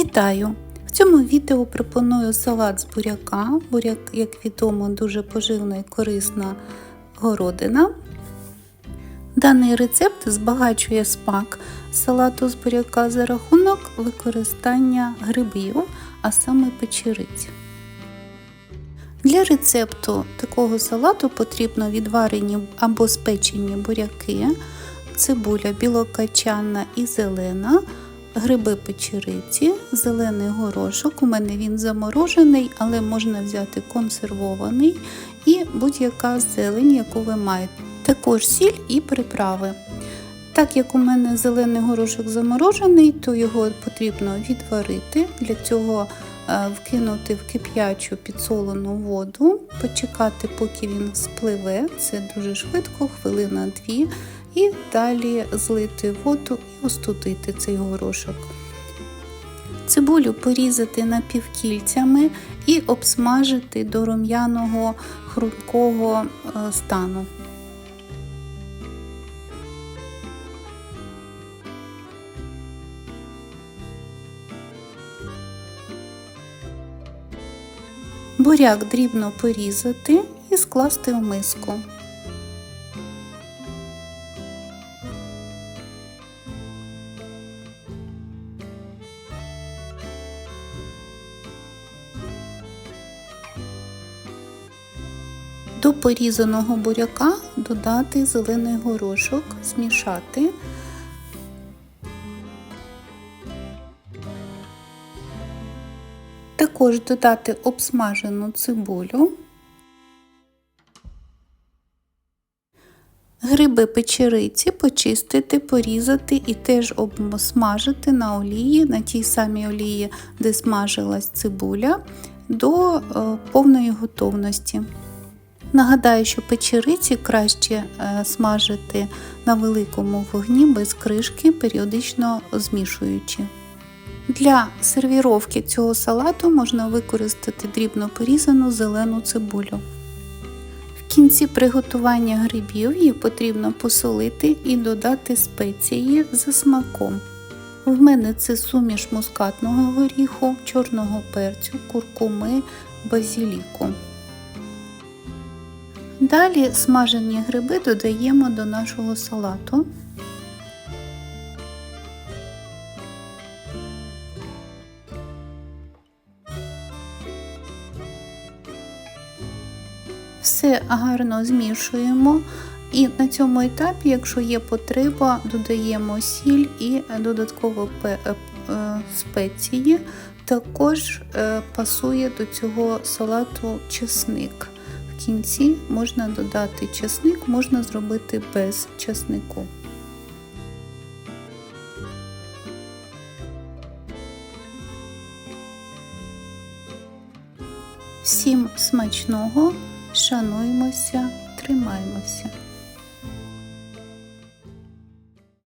Вітаю! В цьому відео пропоную салат з буряка. Буряк, як відомо, дуже поживна і корисна городина. Даний рецепт збагачує смак салату з буряка за рахунок використання грибів, а саме печериць. Для рецепту такого салату потрібно відварені або спечені буряки, цибуля білокачанна і зелена, гриби печериці, зелений горошок. У мене він заморожений, але можна взяти консервований і будь-яка зелень, яку ви маєте. Також сіль і приправи. Так як у мене зелений горошок заморожений, то його потрібно відварити. Для цього вкинути в кип'ячу підсолену воду, почекати, поки він спливе, це дуже швидко, хвилина-дві, і далі злити воду і остудити цей горошок. Цибулю порізати напівкільцями і обсмажити до рум'яного хрумкого стану. Буряк дрібно порізати і скласти в миску. До порізаного буряка додати зелений горошок, змішати. Також додати обсмажену цибулю, гриби печериці почистити, порізати і теж обсмажити на олії, на тій самій олії, де смажилась цибуля, до повної готовності. Нагадаю, що печериці краще смажити на великому вогні без кришки, періодично змішуючи. Для сервіровки цього салату можна використати дрібно порізану зелену цибулю. В кінці приготування грибів їх потрібно посолити і додати спеції за смаком. В мене це суміш мускатного горіху, чорного перцю, куркуми, базіліку. Далі смажені гриби додаємо до нашого салату. Все гарно змішуємо. І на цьому етапі, якщо є потреба, додаємо сіль і додатково спеції. Також пасує до цього салату чесник. В кінці можна додати чесник, можна зробити без чеснику. Всім смачного! Шануймося, тримаймося.